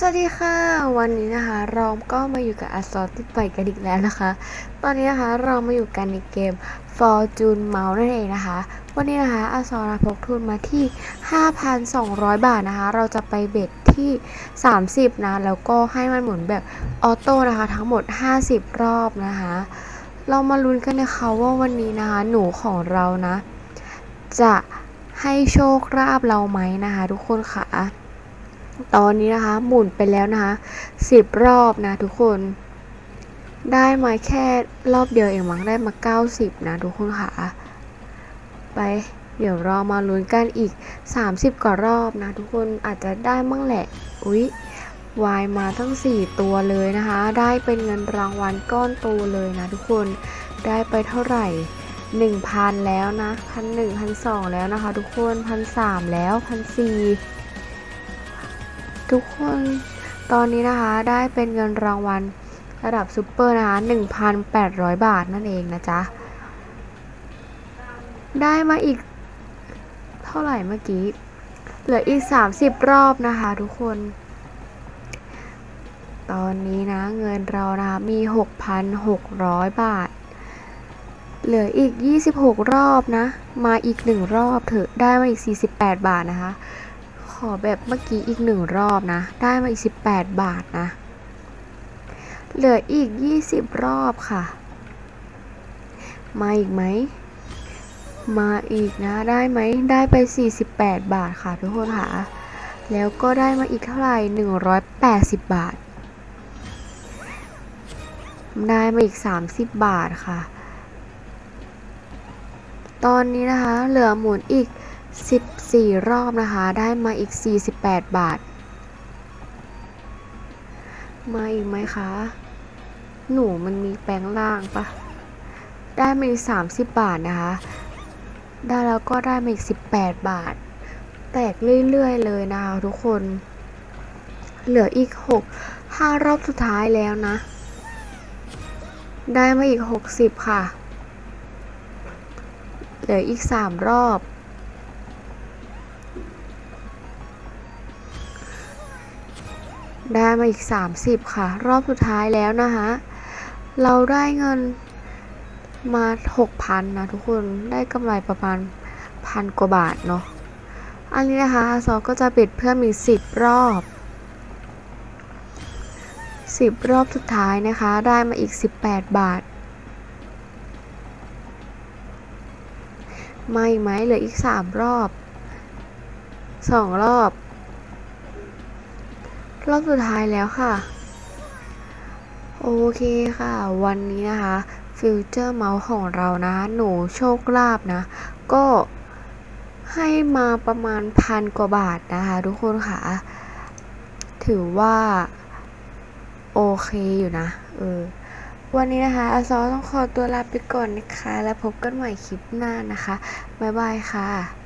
สวัสดีค่ะ วันนี้นะคะเราก็มาอยู่กับอัสซอติไปกันอีกแล้วนะคะ ตอนนี้นะคะเรามาอยู่กันในเกม Fortune Mouse นั่นเองนะคะ วันนี้นะคะอัสซอนะพกทุนมาที่ 5,200 บาทนะคะ เราจะไปเบ็ดที่ 30 นะ แล้วก็ให้มันหมุนแบบออโต้นะคะ ทั้งหมด 50 รอบนะคะ เรามาลุ้นกันนะคะว่าวันนี้นะคะหนูของเรานะ จะให้โชคลาภเราไหมนะคะ ทุกคนค่ะ ตอนนี้นะคะ หมุนไปแล้วนะคะสิบรอบนะทุกคน ได้มาแค่รอบเดียวเองมั้งได้มา90นะทุกคนค่ะ ไปเดี๋ยวเรามาลุ้นกันอีก 30 กว่ารอบนะ ทุกคนอาจจะได้มั่งแหละ อุ๊ยวายมาทั้ง 4 ตัวเลยนะคะ ได้เป็นเงินรางวัลก้อนโตเลยนะ ทุกคนได้ไปเท่าไหร่ 1,000 แล้วนะพันหนึ่งพันสองแล้วนะคะ ทุกคนพันสามแล้วพันสี่ ทุกคนตอนนี้นะคะได้เป็นเงินรางวัลระดับซูเปอร์นะคะ 1,800 บาทนั่นเองนะจ๊ะ ได้มาอีกเท่าไหร่เมื่อกี้ เหลืออีก 30 รอบนะคะทุกคน ตอนนี้นะเงินเรานะคะมี 6,600 บาท เหลืออีก 26 รอบนะ มาอีก 1 รอบเถอะได้มาอีก 48 บาทนะคะ ขอแบบเมื่อกี้อีกหนึ่งรอบนะ ได้มาอีก 18 บาทนะ เหลืออีก 20 รอบค่ะ มาอีกไหม มาอีกนะ ได้ไหม ได้ไป 48 บาทค่ะทุกคนค่ะ แล้วก็ได้มาอีกเท่าไหร่ 180 บาท ได้มาอีก 30 บาทค่ะ ตอนนี้นะคะ เหลือหมุนอีก 14 รอบนะคะ ได้มาอีก 48 บาท มาอีกไหมคะ หนูมันมีแปลงล่างปะได้มาอีก 30 บาทนะคะ ได้แล้วก็ได้มาอีก 18 บาท แตกเรื่อยๆเลยนะคะทุกคน เหลืออีก 6 5 รอบสุดท้ายแล้วนะ ได้มาอีก 60 ค่ะ เหลืออีก 3 รอบ ได้มาอีก 30 ค่ะ รอบสุดท้ายแล้วนะคะเราได้เงินมา6,000นะทุกคนได้กำไรประมาณพันกว่าบาทเนาะอันนี้นะคะซอก็จะปิดเพื่อมี 10 รอบ 10 รอบสุดท้ายนะคะ ได้มาอีก 18 บาทไม่ไหมเหลืออีก 3 รอบ 2 รอบ รอบสุดท้ายแล้วค่ะ โอเคค่ะ วันนี้นะคะฟิวเจอร์เมาส์ของเรานะ หนูโชคลาภนะ ก็ให้มาประมาณพันกว่าบาทนะคะ ทุกคนค่ะ ถือว่า โอเคอยู่นะ เออ วันนี้นะคะอาซอต้องขอตัวลาไปก่อนนะคะ แล้วพบกันใหม่คลิปหน้านะคะ บ๊ายบายค่ะ